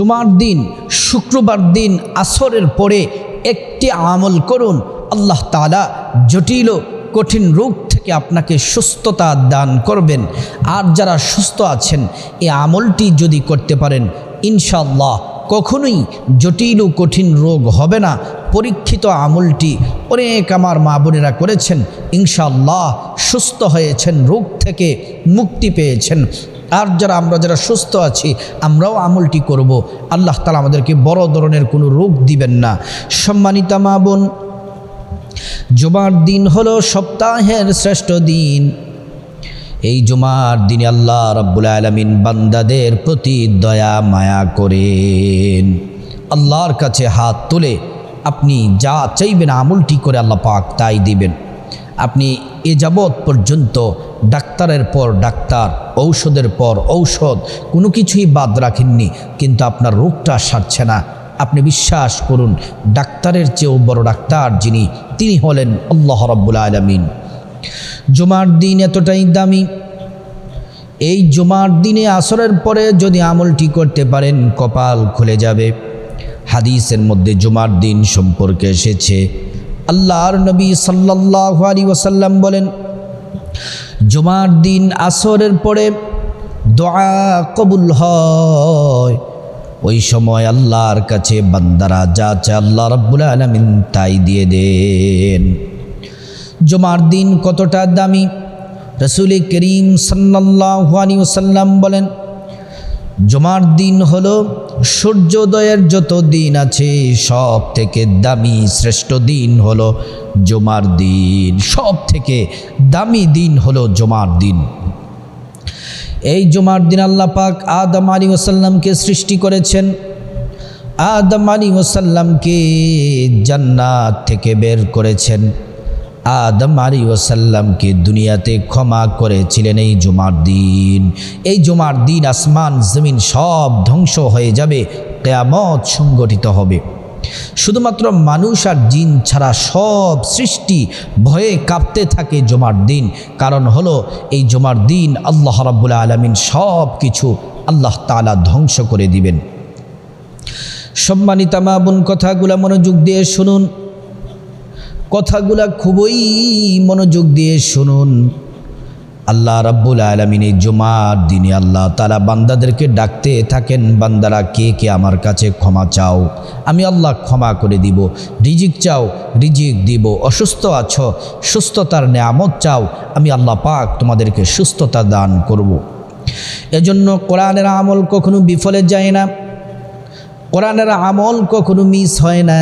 জুমার দিন, শুক্রবার দিন, আসরের পরে একটি আমল করুন। আল্লাহ তালা জটিল কঠিন রোগ থেকে আপনাকে সুস্থতা দান করবেন। আর যারা সুস্থ আছেন, এ আমলটি যদি করতে পারেন ইনশাল্লাহ কখনোই জটিল ও কঠিন রোগ হবে না। পরীক্ষিত আমলটি অনেক আমার মা বোনেরা করেছেন। ইনশাল্লাহ সুস্থ হয়েছেন, রোগ থেকে মুক্তি পেয়েছেন। আর যারা আমরা যারা সুস্থ আছি, আমরাও আমলটি করব। আল্লাহ তালা আমাদেরকে বড় ধরনের কোনো রোগ দিবেন না। সম্মানিতা মা বোন, জুমার দিন হলো সপ্তাহের শ্রেষ্ঠ দিন। এই জুমার দিনে আল্লাহ রব্বুল আলমিন বান্দাদের প্রতি দয়া, মায়া করেন। আল্লাহর কাছে হাত তুলে আপনি যা চাইবেন আমলটি করে আল্লাহ পাক তাই দিবেন। আপনি এ যাবৎ পর্যন্ত ডাক্তারের পর ডাক্তার, ঔষধের পর ঔষধ, কোনো কিছুই বাদ রাখেননি। কিন্তু আপনার রোগটা সারছে না। আপনি বিশ্বাস করুন, ডাক্তারের চেয়েও বড় ডাক্তার যিনি, তিনি হলেন আল্লাহ রব্বুল আলমিন। জুমার দিন এতটাই দামি। এই জুমার দিনে আসরের পরে যদি আমলটি করতে পারেন, কপাল খুলে যাবে। হাদিসের মধ্যে জুমার দিন সম্পর্কে এসেছে। আল্লাহর নবী সাল্লাহ আলী ওসাল্লাম বলেন, জুমার দিন আসরের পরে দোয়া কবুল হয়। ওই সময় আল্লাহর কাছে বান্দারা যা চা আল্লাহ রব্বুল আলমিন তাই দিয়ে দেন। জুমার দিন কতটা দামি? রসুল করিম সাল্লাহু ওসাল্লাম বলেন জুমার দিন হলো সূর্যোদয়ের যত দিন আছে, সব থেকে দামি শ্রেষ্ঠ দিন হলো জমার দিন। সব থেকে দামি দিন হলো জমার দিন। এই জমার দিন আল্লাহ পাক আদম আলী ওসাল্লামকে সৃষ্টি করেছেন। আদম আলী ওসাল্লামকে জান্নাত থেকে বের করেছেন। আদম আলী ওসাল্লামকে দুনিয়াতে ক্ষমা করেছিলেন এই জুমার দিন। এই জুমার দিন আসমান, জমিন সব ধ্বংস হয়ে যাবে, কেয়ামত সংগঠিত হবে। শুধুমাত্র মানুষ আর জিন ছাড়া সব সৃষ্টি ভয়ে কাঁপতে থাকে জমার দিন। কারণ হলো, এই জমার দিন আল্লাহ রাব্বুল আলমিন সব কিছু আল্লাহ তালা ধ্বংস করে দিবেন। সম্মানিতা মা বোন, কথাগুলা মনোযোগ দিয়ে শুনুন। কথাগুলা খুবই মনোযোগ দিয়ে শুনুন। আল্লাহ রাব্বুল আলমিন এই জুমার দিনে আল্লাহ তারা বান্দাদেরকে ডাকতে থাকেন, বান্দারা কে কে আমার কাছে ক্ষমা চাও? আমি আল্লাহ ক্ষমা করে দিব, রিজিক চাও, রিজিক দিব, অসুস্থ আছো, সুস্থতার নেয়ামত চাও, আমি আল্লাহ পাক তোমাদেরকে সুস্থতা দান করব। এজন্য কোরআনের আমল কখনো বিফলে যায় না, কোরআনের আমল কখনো মিস হয় না।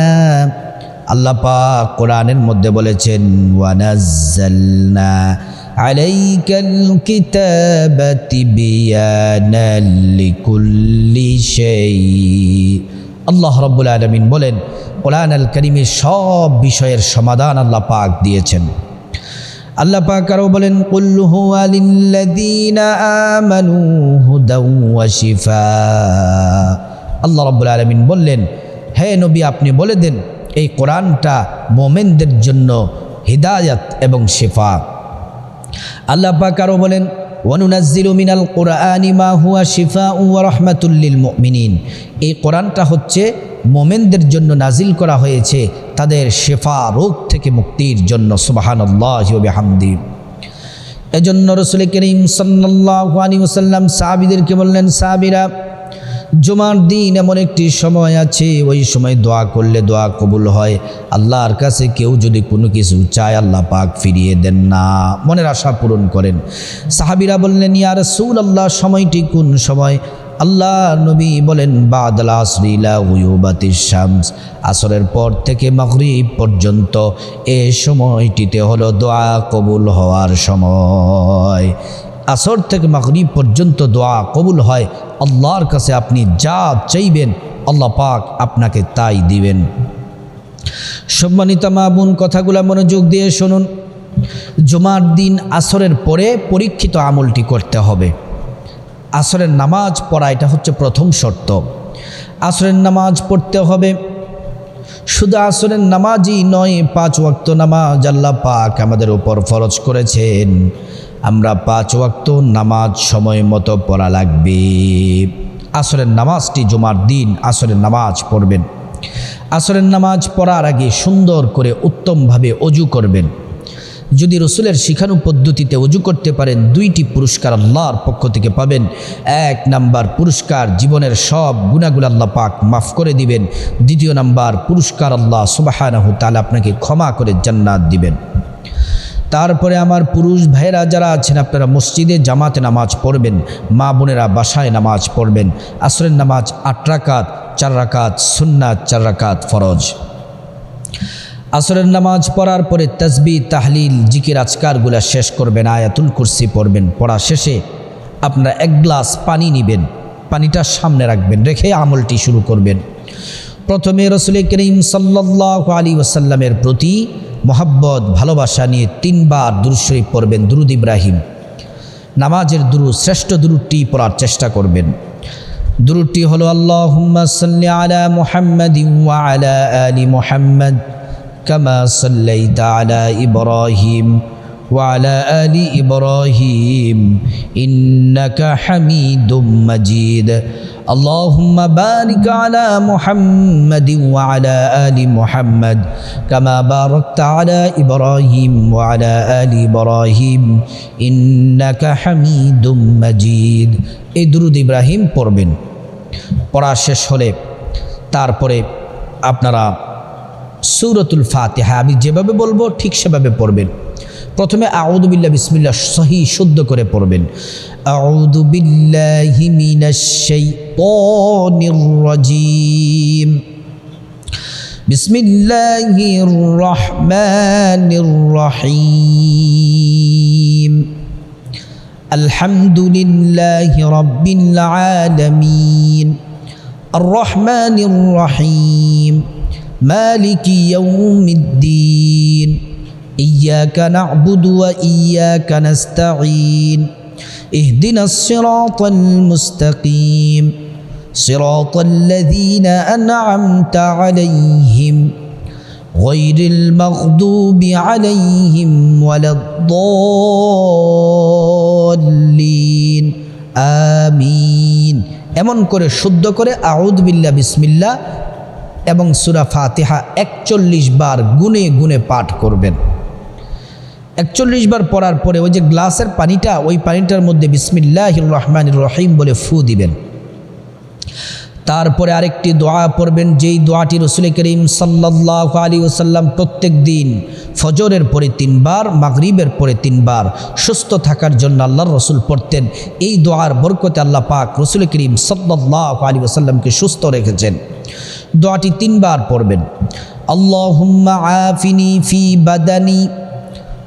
আল্লাহ পাক কোরআনের মধ্যে বলেছেন ওয়ানাজ্জালনা عليك الكتاب تبيانا لكل شيء আল্লাহ রব্বুল আলমিন বলেন কোরআন আল করিমের সব বিষয়ের সমাধান আল্লাহ পাক দিয়েছেন আল্লাহ পাক আরও বলেন কুল্লুহু আলিল্লাযীনা আমানু হুদাও ওয়া শিফা আল্লাহ রব্বুল আলমিন বললেন হে নবী আপনি বলে দেন এই কোরআনটা মোমেনদের জন্য হিদায়াত এবং শেফা। আল্লাহ পাক আরও বলেন, ওয়ানুনাজ্জিলু মিনাল কোরআনি মা হুয়া শিফা ওয়া রহমাতুল্লিল মুমিনিন। এই কোরআনটা হচ্ছে মোমেনদের জন্য নাজিল করা হয়েছে তাদের শেফা রোগ থেকে মুক্তির জন্য সুবাহান্লাহ হামদি এজন্য রসুল করিম সাল্লাহ আলী ওসাল্লাম সাহাবিদেরকে বললেন, সাহাবিরা জুমার দিন এমন একটি সময় আছে, ওই সময় দোয়া করলে দোয়া কবুল হয়। আল্লাহর কাছে কেউ যদি কোনো কিছু চায়, আল্লাহ পাক ফিরিয়ে দেন না। মনের আশা পূরণ করেন। সাহাবিরা বললেন ইয়ার সুল আল্লাহ সময়টি কোন সময়? আল্লাহ নবী বলেন শামস। আসরের পর থেকে মগরিব পর্যন্ত এ সময়টিতে হলো দোয়া কবুল হওয়ার সময়। আসর থেকে মাগরিব পর্যন্ত দোয়া কবুল হয়। আল্লাহর কাছে আপনি যা চাইবেন আল্লাহ পাক আপনাকে তাই দিবেন। সম্মানিতা মা বোন, কথাগুলো মনোযোগ দিয়ে শুনুন। জুমার দিন আসরের পরে পরীক্ষিত আমলটি করতে হবে। আসরের নামাজ পড়া, এটা হচ্ছে প্রথম শর্ত। আসরের নামাজ পড়তে হবে। শুধু আসরের নামাজই নয়, পাঁচ ওয়াক্ত নামাজ আল্লাহ পাক আমাদের উপর ফরজ করেছেন। আমরা পাঁচ ওয়াক্ত নামাজ সময় মতো পড়া লাগবে। আসরের নামাজটি জুমার দিন আসরের নামাজ পড়বেন। আসরের নামাজ পড়ার আগে সুন্দর করে উত্তমভাবে অজু করবেন। যদি রসুলের শিখানু পদ্ধতিতে অজু করতে পারেন, দুইটি পুরস্কার আল্লাহর পক্ষ থেকে পাবেন। এক নাম্বার পুরস্কার জীবনের সব গুণাগুলো আল্লাহ পাক মাফ করে দিবেন। দ্বিতীয় নাম্বার পুরস্কার আল্লাহ সুবাহানাহু তাহলে আপনাকে ক্ষমা করে জান্নাত দিবেন। তারপরে আমার পুরুষ ভাইয়েরা যারা আছেন, আপনারা মসজিদে জামাতে নামাজ পড়বেন, মা বোনেরা বাসায় নামাজ পড়বেন, আসরের নামাজ আট রাকাত, চার রাকাত সুন্নাত, চার রাকাত ফরজ। আসরের নামাজ পড়ার পরে তসবি, তাহলিল, জিকির, আজকারগুলা শেষ করবেন, আয়াতুল কুরসি পড়বেন, পড়া শেষে আপনারা এক গ্লাস পানি নেবেন, পানিটা সামনে রাখবেন, রেখে আমলটি শুরু করবেন। প্রথমে রসুল করিম সাল্লাহ আলী ওসাল্লামের প্রতি মোহাব্বত ভালোবাসা নিয়ে তিনবার দুরুশরীফ পড়বেন দুরুদ ইব্রাহিম নামাজের দুরু শ্রেষ্ঠ দুরুদটি পড়ার চেষ্টা করবেন দুরুদটি হলো আল্লাহ সাল্লি আলা মুহাম্মদ আলা আলি মুহাম্মদ কামা সাল্লাইতা আলা ইব্রাহিম وعلى آل إبراهيم إنك حميد مجيد اللهم بارك على محمد وعلى آل محمد كما باركت على إبراهيم وعلى آل إبراهيم إنك حميد مجيد এই দুরুদ ইব্রাহিম পড়বেন পড়া শেষ হলে তারপরে আপনারা সৌরতুল ফাতিহা আমি যেভাবে বলবো ঠিক সেভাবে পড়বেন প্রথমে আউদুবিল্লা বিসমিল্লা সহি শুদ্ধ করে পড়বেন। আউদুবিল্লাহিমিনাশাইতানির বিসমিল্লাহির রহমানির রহিম। আলহামদুলিল্লাহি রাব্বিল আলামিন। আর রহমানির রহিম। মালিকি ইয়াউমিদ্দিন। إياك نعبد وإياك نستعين اهدنا الصراط المستقيم صراط الذين أنعمت عليهم غير المغضوب عليهم ولا الضالين آمين এমন করে শুদ্ধ করে আউদবিল্লা বিসমিল্লা এবং সুরা ফাতিহা একচল্লিশ বার গুনে গুনে পাঠ করবেন একচল্লিশ বার পড়ার পরে ওই যে গ্লাসের পানিটা, ওই পানিটার মধ্যে বিসমিল্লাহ রহমান রহিম বলে ফু দিবেন। তারপরে আরেকটি দোয়া পড়বেন, যেই দোয়াটি রসুল করিম সাল্লাহ আলী ওসাল্লাম প্রত্যেক দিন ফজরের পরে তিনবার, মাগরিবের পরে তিনবার সুস্থ থাকার জন্য আল্লাহর রসুল পড়তেন। এই দোয়ার বরকতে আল্লাহ পাক রসুল করিম সাল্লাহ আলী ওসাল্লামকে সুস্থ রেখেছেন। দোয়াটি তিনবার পড়বেন। আল্লাহুম্মা আফিনি ফি বাদানি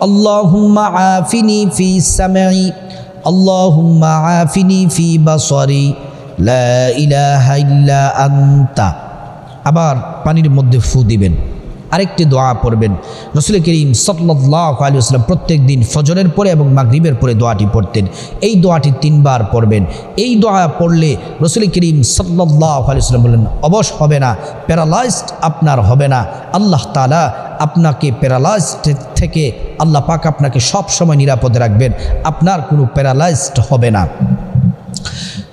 আল্লাহুম্মা আফিনি ফি সামি আল্লাহুম্মা আফিনি ফি বাসরি, লা ইলাহা আনতা। আবার পানির মধ্যে ফু দিবেন। আরেকটি দোয়া পড়বেন। রসুল করিম সাল্লাহ আলী আসলাম প্রত্যেক দিন ফজরের পরে এবং মাগরিবের পরে দোয়াটি পড়তেন। এই দোয়াটি তিনবার পড়বেন। এই দোয়া পড়লে রসুল করিম সাল্লাহ আলী আসলাম বললেন, অবশ হবে না, প্যারালাইজড আপনার হবে না। আল্লাহ তালা আপনাকে প্যারালাইজড থেকে, আল্লাহ পাক আপনাকে সব সময় নিরাপদে রাখবেন। আপনার কোনো প্যারালাইজড হবে না।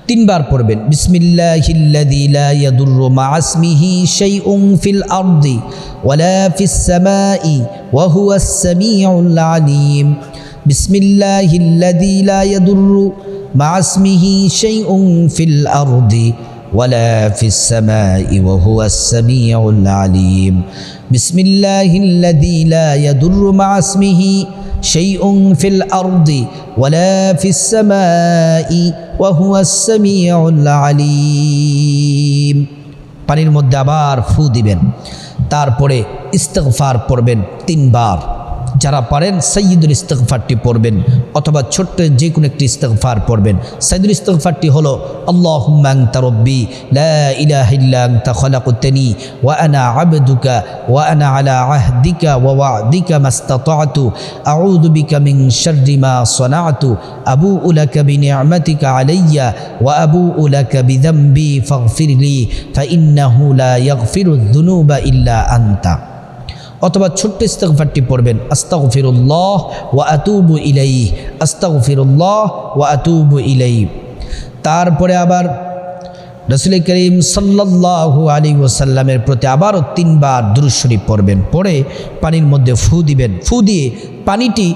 তিনবার পড়বেন বিসমিল্লাহিল্লাযী লা ইয়াদুররু মা ইসমিহি শাইউন ফিল আরদি ওয়ালা ফিস সামাই ওয়া হুয়াস সামিউল আলিম বিসমিল্লাহিল্লাযী লা ইয়াদুররু মা ইসমিহি শাইউন ফিল আরদি ولا في السماء وهو السميع العليم بسم الله الذي لا يضر مع اسمه شيء في الأرض ولا في السماء وهو السميع العليم পানির মধ্যে আবার ফু দিবেন তারপরে ইস্তেগফার পড়বেন তিনবার যারা পারেন সৈয়দুল ইস্তগফারটি পড়বেন অথবা ছোট্ট যে কোনো একটি ইস্তগফার পড়বেন। সৈয়দুল ইস্তগফারটি হলো আল্লাহ আংতা রব্বি, লা ইলাহা ইল্লা আংতা খলাকুতনি, ওয়া আনা আবদুকা, ওয়া আনা আলা আহদিকা, ওয়া ওয়াদিকা মাস্তাতাতু, আউযু বিকা মিন শাররি মা সানাতু, আবুউ লাকা বিনি'মাতিকা আলাইয়া, ওয়া আবুউ লাকা বিযামবি ফাগফিরলি ফাইন্নাহু লা ইয়াগফিরু যুনুবা ইল্লা আনতা। অথবা ছোট্ট ইস্তগফারটি পড়বেন, আস্তাগফিরুল্লাহ ওয়া আতুবু ইলাইহি, আস্তাগফিরুল্লাহ ওয়া আতুবু ইলাই তারপরে আবার রসুল করিম সাল্লাল্লাহু আলী ওসাল্লামের প্রতি আবারও তিনবার দুরুশরীফ পড়বেন, পড়ে পানির মধ্যে ফু দিবেন। ফু দিয়ে পানিটি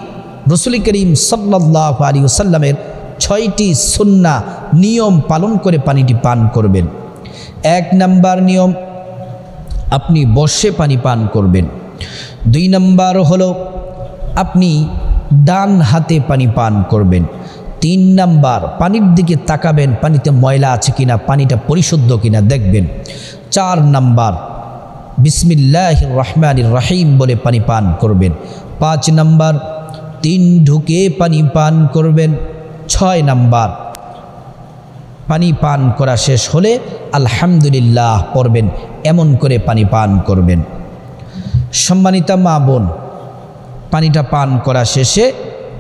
রসুল করিম সাল্লাল্লাহু আলী ওসাল্লামের ছয়টি সুন্না নিয়ম পালন করে পানিটি পান করবেন। এক নাম্বার নিয়ম, আপনি বর্ষে পানি পান করবেন। দুই নাম্বার হলো, আপনি ডান হাতে পানি পান করবেন। তিন নাম্বার, পানির দিকে তাকাবেন, পানিতে ময়লা আছে কিনা, পানিটা পরিশুদ্ধ কিনা দেখবেন। চার নাম্বার বিসমিল্লাহ রহমান রাহিম বলে পানি পান করবেন। পাঁচ নাম্বার, তিন ঢুকে পানি পান করবেন। ছয় নাম্বার, পানি পান করা শেষ হলে আলহামদুলিল্লাহ পড়বেন, এমন করে পানি পান করবেন। সম্মানিতা মা বোন, পানিটা পান করা শেষে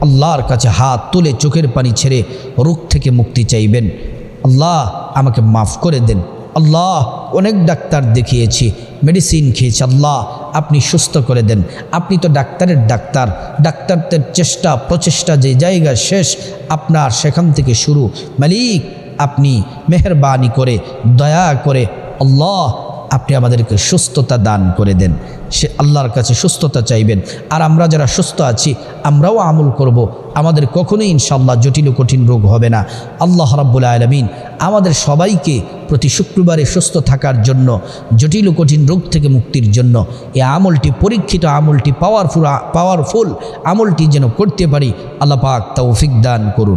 আল্লাহর কাছে হাত তুলে চোখের পানি ছেড়ে রোগ থেকে মুক্তি চাইবেন। আল্লাহ আমাকে মাফ করে দেন। আল্লাহ অনেক ডাক্তার দেখিয়েছি, মেডিসিন খেয়েছি। আল্লাহ আপনি সুস্থ করে দেন। আপনি তো ডাক্তারের ডাক্তার। ডাক্তারদের চেষ্টা, প্রচেষ্টা যে জায়গা শেষ, আপনার সেখান থেকে শুরু। মালিক, আপনি মেহরবানি করে, দয়া করে আল্লাহ আপনি আমাদেরকে সুস্থতা দান করে দেন। সে আল্লাহর কাছে সুস্থতা চাইবেন। আর আমরা যারা সুস্থ আছি, আমরাও আমল করব। আমাদের কখনোই ইনশাল্লাহ জটিল কঠিন রোগ হবে না। আল্লাহ রাব্বুল আলমিন আমাদের সবাইকে প্রতি শুক্রবারে সুস্থ থাকার জন্য, জটিল কঠিন রোগ থেকে মুক্তির জন্য, এই আমলটি, পরীক্ষিত আমলটি পাওয়ারফুল পাওয়ারফুল আমলটি যেন করতে পারি, আল্লাহ পাক তৌফিক দান করুন।